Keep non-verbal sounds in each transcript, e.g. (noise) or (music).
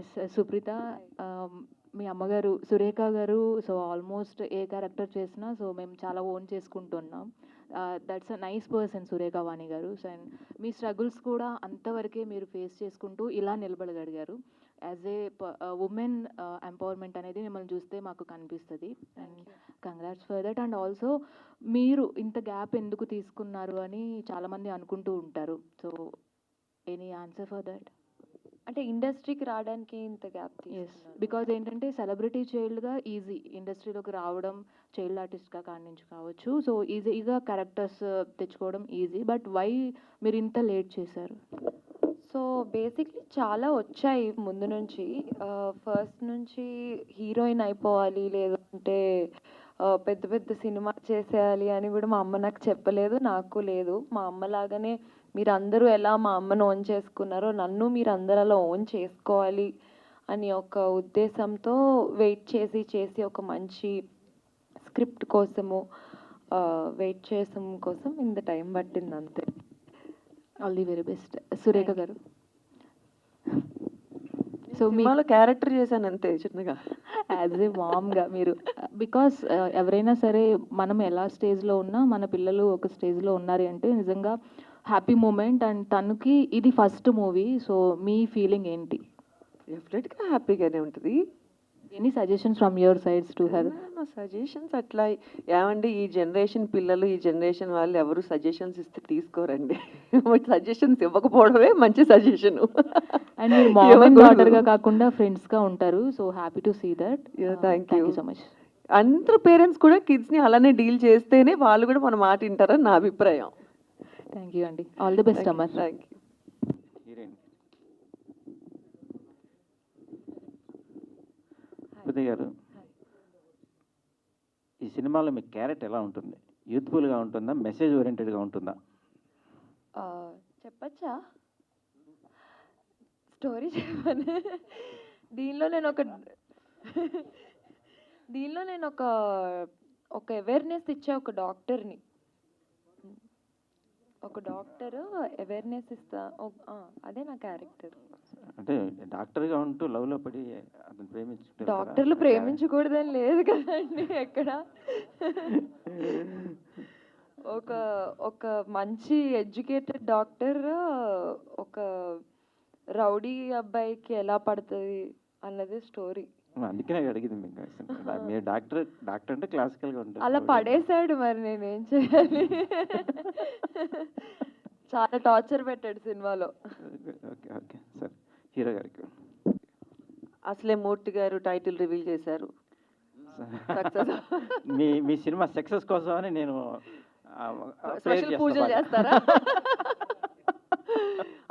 Yes Supritha మీ అమ్మగారు Surekha garu so almost a character చేసినా so మేము చాలా ఓన్ చేసుకుంటున్నాం. That's a nice person Surekha Vani garu. So and me struggles కూడా అంతవరకే మీరు ఫేస్ చేసుకుంటూ ఇలా నిలబడగలిగారు. యాజ్ ఏ ఉమెన్ ఎంపవర్మెంట్ అనేది మిమ్మల్ని చూస్తే మాకు కనిపిస్తుంది. And congrats for that. And also మీరు ఇంత గ్యాప్ ఎందుకు తీసుకున్నారు అని చాలామంది అనుకుంటూ ఉంటారు. So any answer for that? అంటే ఇండస్ట్రీకి రావడానికి ఇంత గ్యాప్ ఎస్ బికాజ్ ఏంటంటే సెలబ్రిటీ చైల్డ్గా ఈజీ ఇండస్ట్రీలోకి రావడం చైల్డ్ ఆర్టిస్ట్గా కాడి నుంచి కావచ్చు సో ఈజీగా క్యారెక్టర్స్ తెచ్చుకోవడం ఈజీ. బట్ వై మీరు ఇంత లేట్ చేశారు? సో బేసిక్లీ చాలా వచ్చాయి ముందు నుంచి. ఫస్ట్ నుంచి హీరోయిన్ అయిపోవాలి లేదంటే ఆ, పెద్ద పెద్ద సినిమా చేసేయాలి అని కూడా మా అమ్మ నాకు చెప్పలేదు నాకు లేదు. మా అమ్మ లాగానే మీరు అందరూ ఎలా మా అమ్మను ఓన్ చేసుకున్నారో నన్ను మీరు అందరూ అలా ఓన్ చేసుకోవాలి అని ఒక ఉద్దేశంతో వెయిట్ చేసి చేసి ఒక మంచి స్క్రిప్ట్ కోసము వెయిట్ చేసం కోసం ఇంత టైం పట్టింది అంతే. All the very best. Surekha garu. So మీ సినిమాలో క్యారెక్టర్ చేశాను అంతే చిన్నగా. యాజ్ ఏ మామ్గా మీరు బికాస్ ఎవరైనా సరే మనం ఎలా స్టేజ్లో ఉన్నా మన పిల్లలు ఒక స్టేజ్లో ఉన్నారు అంటే నిజంగా హ్యాపీ మూమెంట్ అండ్ తనకి ఇది ఫస్ట్ మూవీ సో మీ ఫీలింగ్ ఏంటి? డెఫినెట్గా హ్యాపీగానే ఉంటుంది. Any suggestions from your sides to her suggestions అట్లా ఏమండి ఈ జనరేషన్ పిల్లలు ఈ జనరేషన్ వాళ్ళు ఎవరు సజెషన్స్ ఇస్తే తీసుకోరండి. (laughs) సజెషన్స్ ఇవ్వకపోవడమే మంచి సజెషన్ అండ్ మీరు మామ్ అండ్ డాటర్గా కాకుండా ఫ్రెండ్స్గా ఉంటారు so happy to see that thank you. So much అందరు పేరెంట్స్ కూడా kids ని అలానే డీల్ చేస్తేనే వాళ్ళు కూడా మన మాట వింటారని నా అభిప్రాయం. థ్యాంక్ యూ అండి all the best Amar thank you garu ఈ సినిమాలో మీ క్యారెక్టర్ ఎలా ఉంటుంది? యూత్ఫుల్గా ఉంటుందా? మెసేజ్ ఓరియంటెడ్గా ఉంటుందా? ఆ, చెప్పచ్చా? స్టోరీ చెప్పను. దీనిలో నేను ఒక (laughs) దీనిలో నేను ఒక ఒక అవేర్నెస్ ఇచ్చే ఒక డాక్టర్ని ఒక డాక్టర్ అవేర్నెస్ ఇస్తా. అదే నా క్యారెక్టర్ అంటే డాక్టర్గా ఉంటూ లవ్లో పడి అతను ప్రేమించుకుంటే డాక్టర్లు ప్రేమించకూడదని లేదు కదండి (laughs) ఎక్కడ. ఒక ఒక మంచి ఎడ్యుకేటెడ్ డాక్టర్ ఒక రౌడీ అబ్బాయికి ఎలా పడుతుంది అన్నది స్టోరీ (laughs) అందుకనే అడిగింది మీకు అసలు. మీరు డాక్టర్ డాక్టర్ అంటే క్లాసికల్గా ఉంటుంది. అలా పడేశాడు మరి నేనేం చేయాలి? (laughs) చాలా టార్చర్ పెట్టాడు సినిమాలో. ఓకే ఓకే సరే. హీరో గారికి. అసలే మూర్తి గారు టైటిల్ రివీల్ చేశారు. (laughs) మీ మీ సినిమా సక్సెస్ నేను prayer స్పెషల్ చేస్తా పూజలు. చేస్తారా?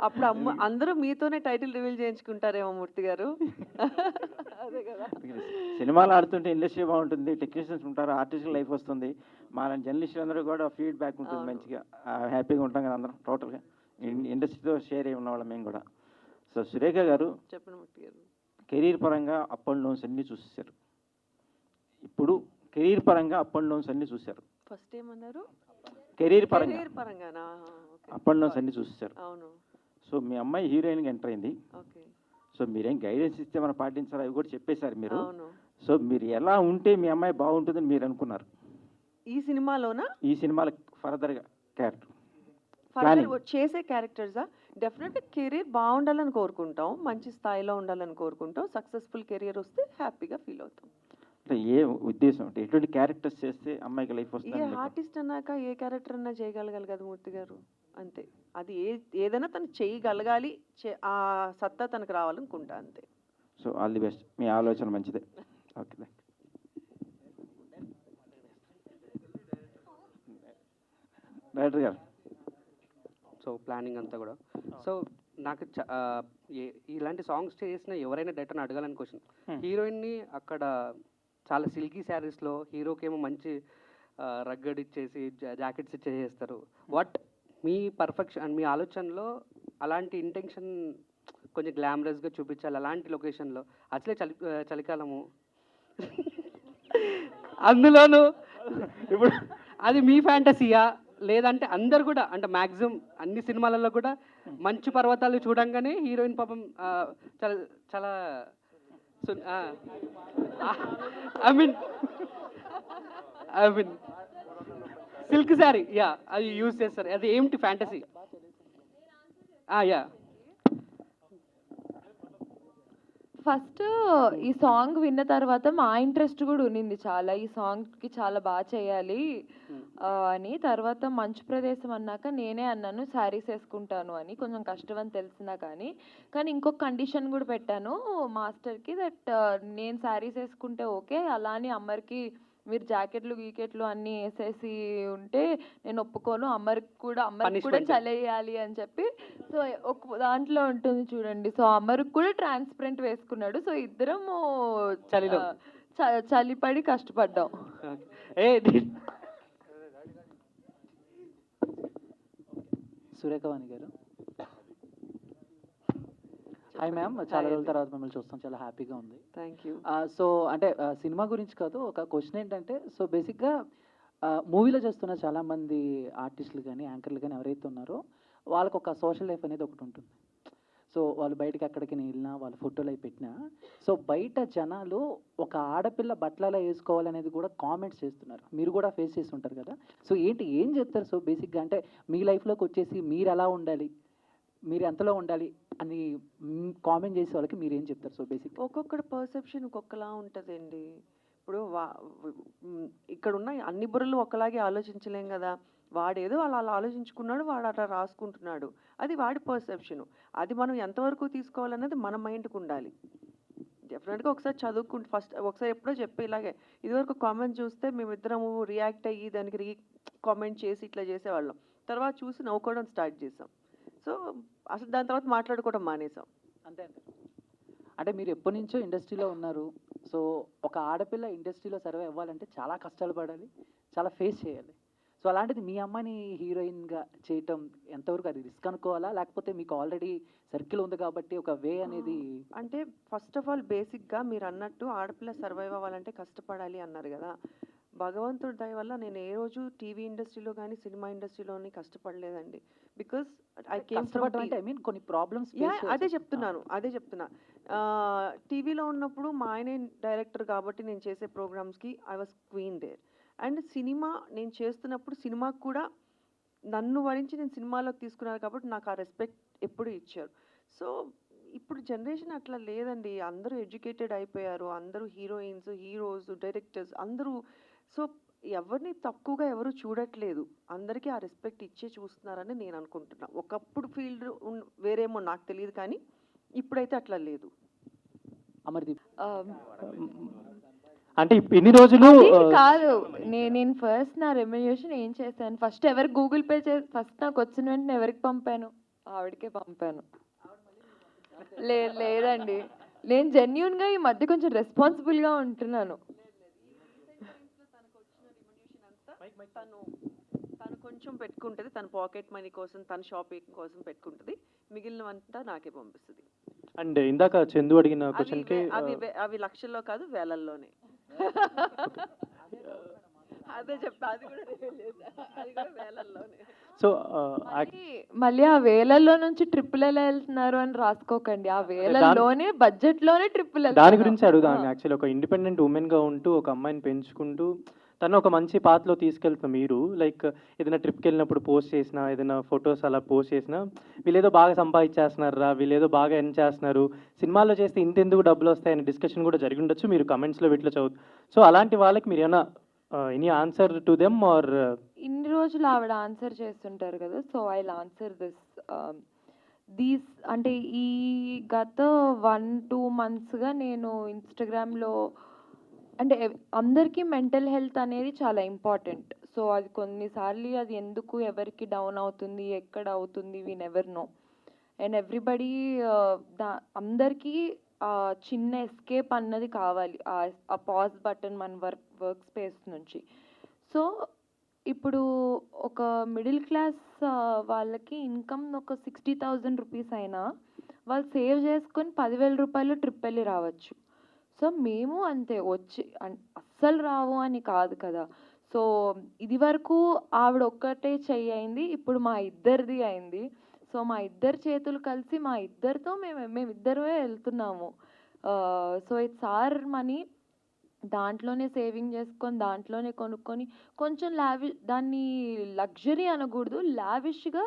అప్పుడు అమ్మ అందరూ మీతోనే టైటిల్ రివీల్ చేయించుకుంటారేమో మూర్తి గారు. సినిమాలు ఆడుతుంటే ఇండస్ట్రీ బాగుంటుంది టెక్నీషియన్స్ ఉంటారు ఆర్టిస్ట్ లైఫ్ వస్తుంది. మా జర్నలిస్టులు అందరూ కూడా ఫీడ్బ్యాక్ ఉంటుంది. మంచిగా. హ్యాపీగా ఉంటాం కదా అందరం టోటల్గా ఇండస్ట్రీతో షేర్ అయి ఉన్నవాళ్ళం మేము కూడా. సో సురేఖ గారు కెరీర్ పరంగా అప్ అండ్ డౌన్స్ అన్నీ చూసేశారు. ఇప్పుడు కెరీర్ పరంగా అప్ అండ్ డౌన్స్ అన్నీ చూశారు ఫస్ట్ ఏమన్నారు? కెరీర్ పరంగా. అప్ అండ్ డౌన్స్ అన్నీ చూసేశారు. అవును. సో మీ అమ్మాయి హీరోయిన్గా ఎంటర్ అయింది. ఓకే. సో మీరేం గైడెన్స్ ఇస్తే మనం పాటించాలి? అవి కూడా చెప్పేశారు మీరు. సో మీరు ఎలా ఉంటే మీ అమ్మాయి బాగుంటుందని మీరు అనుకున్నారు? ఈ సినిమాలోనా? ఈ సినిమాలో ఫర్దర్గా క్యారెక్టర్. చేసే క్యారెక్టర్సా డెఫినెట్గా కెరీర్ బాగుండాలని కోరుకుంటాం. మంచి స్థాయిలో ఉండాలని కోరుకుంటాం. సక్సెస్ఫుల్ కెరీర్ వస్తే హ్యాపీగా ఫీల్ అవుతాం. అంటే ఏ ఉద్దేశం? అంటే ఎటువంటి క్యారెక్టర్స్ చేస్తే అమ్మాయికి లైఫ్ ఏ వస్తుంది మీకు? ఆర్టిస్ట్ అన్నాక ఏ క్యారెక్టర్ అన్నా చేయగలగాలి కదా మూర్తి గారు? అంతే. అది ఏ ఏదైనా తను చేయగలగాలి చే- ఆ సత్తా తనకు రావాలనుకుంటా అంతే. సో ఆల్ ది బెస్ట్ మీ ఆలోచన మంచిదే. Okay director garu. So planning అంతా కూడా. సో నాకు ఇలాంటి సాంగ్స్ చేసిన ఎవరైనా డైరెక్టర్ని అడగాలని క్వశ్చన్ Hmm. హీరోయిన్ని అక్కడ చాలా సిల్కీ శారీస్లో హీరోకి ఏమో మంచి రగ్గడ్ ఇచ్చేసి జాకెట్స్ ఇచ్చేసేస్తారు వాట్ మీ పర్ఫెక్షన్ మీ ఆలోచనలో అలాంటి ఇంటెన్షన్ కొంచెం గ్లామరస్గా చూపించాలి అలాంటి లొకేషన్లో అసలే చలి చలికాలము. అందులోను ఇప్పుడు అది మీ ఫ్యాంటసీయా లేదంటే అందరు కూడా అంటే మ్యాక్సిమం అన్ని సినిమాలలో కూడా మంచు పర్వతాలు చూడంగానే హీరోయిన్ పాపం చాలా చాలా I mean I mean silk sari. Yeah అది యూజ్ చేస్తారు. అది ఏమిటి ఫ్యాంటసీ యా ఫస్ట్ ఈ సాంగ్ విన్న తర్వాత మా ఇంట్రెస్ట్ కూడా ఉన్నింది చాలా. ఈ సాంగ్కి చాలా బాగా చేయాలి ఆ, అని. తర్వాత మంచు ప్రదేశం అన్నాక నేనే అన్నాను శారీస్ వేసుకుంటాను అని. కొంచెం కష్టం అని తెలిసినా కానీ. కానీ ఇంకొక కండిషన్ కూడా పెట్టాను మాస్టర్కి దట్ నేను శారీస్ వేసుకుంటే ఓకే అలానే అమ్మరికి మీరు జాకెట్లు గీకెట్లు అన్నీ వేసేసి ఉంటే నేను ఒప్పుకోను. అమ్మరికి కూడా అమ్మరికి కూడా Punishment. చలేయాలి అని చెప్పి. సో ఒక దాంట్లో ఉంటుంది చూడండి. సో అమరుకు కూడా ట్రాన్స్పరెంట్ వేసుకున్నాడు. సో ఇద్దరము చలిలో. ఆ, చ- చలిపడి కష్టపడ్డాం. ఏ సురేఖవాణి గారు. హాయ్ మ్యామ్ చాలా రోజుల. తర్వాత మిమ్మల్ని చూస్తాం చాలా హ్యాపీగా ఉంది. థ్యాంక్ యూ సో అంటే సినిమా గురించి కాదు ఒక క్వశ్చన్ ఏంటంటే సో బేసిక్గా మూవీలో చేస్తున్న చాలామంది ఆర్టిస్టులు కానీ యాంకర్లు కానీ ఎవరైతే ఉన్నారో వాళ్ళకు ఒక సోషల్ లైఫ్ అనేది ఒకటి ఉంటుంది. సో వాళ్ళు బయటకి ఎక్కడికి వెళ్ళినా వాళ్ళ ఫోటోలు అవి పెట్టినా సో బయట జనాలు ఒక ఆడపిల్ల బట్టలలో వేసుకోవాలనేది కూడా కామెంట్స్ చేస్తున్నారు. మీరు కూడా ఫేస్ చేసి ఉంటారు కదా. సో ఏంటి ఏం చెప్తారు సో బేసిక్గా అంటే మీ లైఫ్లోకి వచ్చేసి మీరు ఎలా ఉండాలి? మీరు ఎంతలో ఉండాలి? అని కామెంట్ చేసే వాళ్ళకి మీరు ఏం చెప్తారు? సో బేసిక్ ఒక్కొక్కటి పర్సెప్షన్ ఒక్కొక్కలా ఉంటుందండి. ఇప్పుడు వా ఇక్కడున్న ఇక్కడ ఉన్న అన్ని బుర్రలు ఒకలాగే ఆలోచించలేం కదా. వాడేదో అలా అలా ఆలోచించుకున్నాడు వాడు అలా రాసుకుంటున్నాడు. అది వాడి పర్సెప్షన్ అది మనం ఎంతవరకు తీసుకోవాలన్నది మన మైండ్కి ఉండాలి. డెఫినెట్గా ఒకసారి చదువుకుంటే ఫస్ట్ ఒకసారి ఎప్పుడో చెప్పే ఇలాగే. ఇదివరకు కామెంట్ చూస్తే మేమిద్దరము రియాక్ట్ అయ్యి దానికి రీ కామెంట్ చేసి ఇట్లా చేసేవాళ్ళం. తర్వాత చూసి నవ్వుకోవడం స్టార్ట్ చేసాం. సో అసలు దాని తర్వాత మాట్లాడుకోవడం మానేసాం అంతే అంతే. అంటే మీరు ఎప్పటి నుంచో ఇండస్ట్రీలో ఉన్నారు. సో ఒక ఆడపిల్ల ఇండస్ట్రీలో సర్వే అవ్వాలంటే చాలా కష్టాలు పడాలి. చాలా ఫేస్ చేయాలి. సో అలాంటిది మీ అమ్మని హీరోయిన్గా చేయటం ఎంతవరకు అది రిస్క్ అనుకోవాలా? లేకపోతే మీకు ఆల్రెడీ సర్కిల్ ఉంది కాబట్టి ఒక వే అనేది అంటే ఫస్ట్ ఆఫ్ ఆల్ బేసిక్గా మీరు అన్నట్టు ఆడపిల్ల సర్వైవ్ అవ్వాలంటే కష్టపడాలి అన్నారు కదా. భగవంతుడి దయ వల్ల నేను ఏ రోజు టీవీ ఇండస్ట్రీలో కానీ సినిమా ఇండస్ట్రీలోని కష్టపడలేదండి. Because I came I mean కొన్ని ప్రాబ్లమ్స్ అదే చెప్తున్నాను అదే చెప్తున్నా. టీవీలో ఉన్నప్పుడు మా ఆయనే డైరెక్టర్ కాబట్టి నేను చేసే ప్రోగ్రామ్స్కి I was queen there. And cinema నేను చేస్తున్నప్పుడు సినిమాకు కూడా నన్ను వరించి నేను సినిమాలోకి తీసుకున్నారు కాబట్టి నాకు ఆ రెస్పెక్ట్ ఎప్పుడు ఇచ్చారు. సో ఇప్పుడు జనరేషన్ అట్లా లేదండి. అందరూ ఎడ్యుకేటెడ్ అయిపోయారు. అందరూ హీరోయిన్స్ హీరోస్ డైరెక్టర్స్ అందరూ సో ఎవరిని తక్కువగా ఎవరు చూడట్లేదు. అందరికీ ఆ రెస్పెక్ట్ ఇచ్చే చూస్తున్నారని నేను అనుకుంటున్నా. ఒకప్పుడు ఫీల్డ్ వేరేమో నాకు తెలియదు కానీ ఇప్పుడైతే అట్లా లేదు. అమర్దీప్. అంటే ఇన్ని రోజులు కాదు. నేను ఫస్ట్ నా రెమ్యునేషన్ ఏం చేశాను? ఫస్ట్ ఎవరికి గూగుల్ పే చే ఫస్ట్ నాకు వచ్చిన వెంటనే ఎవరికి పంపాను? ఆవిడకే పంపాను. లే లేదండి. నేను జెన్యున్గా ఈ మధ్య కొంచెం రెస్పాన్సిబుల్గా ఉంటున్నాను. తను తను కొంచెం పెట్టుకుంటుంది. తన పాకెట్ మనీ కోసం తన షాపింగ్ కోసం పెట్టుకుంటుంది. మిగిలినవంతా నాకే పంపిస్తుంది. అండ్ ఇందాక చందు అడిగిన క్వశ్చన్కి అవి అవి లక్షల్లో కాదు వేలల్లోనే. అదే చెప్పా అది కూడా reveal చేశా. అది కూడా వేలల్లోనే. సో మళ్ళీ మళ్ళీ ఆ వేలల్లో నుంచి ట్రిప్పులు ఎలా వెళ్తున్నారు అని రాసుకోకండి. ఆ వేలల్లోనే బడ్జెట్లోనే ట్రిప్పులు దాని గురించి అడుగుదాం యాక్చువల్లీ ఒక ఇండిపెండెంట్ ఉమెన్గా ఉంటూ ఒక అమ్మాయిని పెంచుకుంటూ తను ఒక మంచి పాత్రలో తీసుకెళ్తున్న మీరు లైక్ ఏదైనా ట్రిప్కి వెళ్ళినప్పుడు పోస్ట్ చేసినా ఏదైనా ఫొటోస్ అలా పోస్ట్ చేసినా వీళ్ళేదో బాగా సంపాదించేస్తున్నారా వీళ్ళేదో బాగా ఎన్ చేస్తున్నారు. సినిమాల్లో చేస్తే ఇంతెందుకు డబ్బులు వస్తాయని డిస్కషన్ కూడా జరిగి ఉండొచ్చు. మీరు కమెంట్స్లో వీటిలో చదువు సో అలాంటి వాళ్ళకి మీరు ఏమైనా any answer to them or ఇన్ని రోజులు ఆవిడ ఆన్సర్ చేస్తుంటారు కదా so I answer this these అంటే ఈ గత వన్ టూ మంత్స్గా నేను ఇన్స్టాగ్రామ్లో అంటే ఎవ్- అందరికీ మెంటల్ హెల్త్ అనేది చాలా ఇంపార్టెంట్. సో అది కొన్నిసార్లు అది ఎందుకు ఎవరికి డౌన్ అవుతుంది ఎక్కడ అవుతుంది we never know and everybody దా అందరికీ చిన్న ఎస్కేప్ అన్నది కావాలి ఆ- ఆ పాజ్ బటన్ మన వర్క్ వర్క్ స్పేస్ నుంచి. సో ఇప్పుడు ఒక మిడిల్ క్లాస్ వాళ్ళకి ఇన్కమ్ ఒక సిక్స్టీ థౌజండ్ రూపీస్ అయినా వాళ్ళు సేవ్ చేసుకొని పదివేల రూపాయలు ట్రిప్ వెళ్ళి రావచ్చు. సో మేము అంతే వచ్చి అస్సలు రావు అని కాదు కదా. సో ఇది వరకు ఆవిడ ఒక్కటే చెయ్యి అయింది ఇప్పుడు మా ఇద్దరిది అయింది. సో మా ఇద్దరు చేతులు కలిసి మా ఇద్దరితో మేము మేమిద్దరమే వెళ్తున్నాము. సో ఇట్స్ ఆర్ మనీ దాంట్లోనే సేవింగ్ చేసుకొని దాంట్లోనే కొనుక్కొని కొంచెం లావి దాన్ని లగ్జరీ అనకూడదు లావిష్గా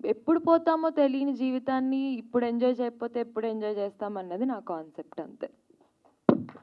ఎప్పుడు పోతామో తెలియని జీవితాన్ని ఇప్పుడు ఎంజాయ్ చేయకపోతే ఎప్పుడు ఎంజాయ్ చేస్తామన్నది నా కాన్సెప్ట్ అంతే.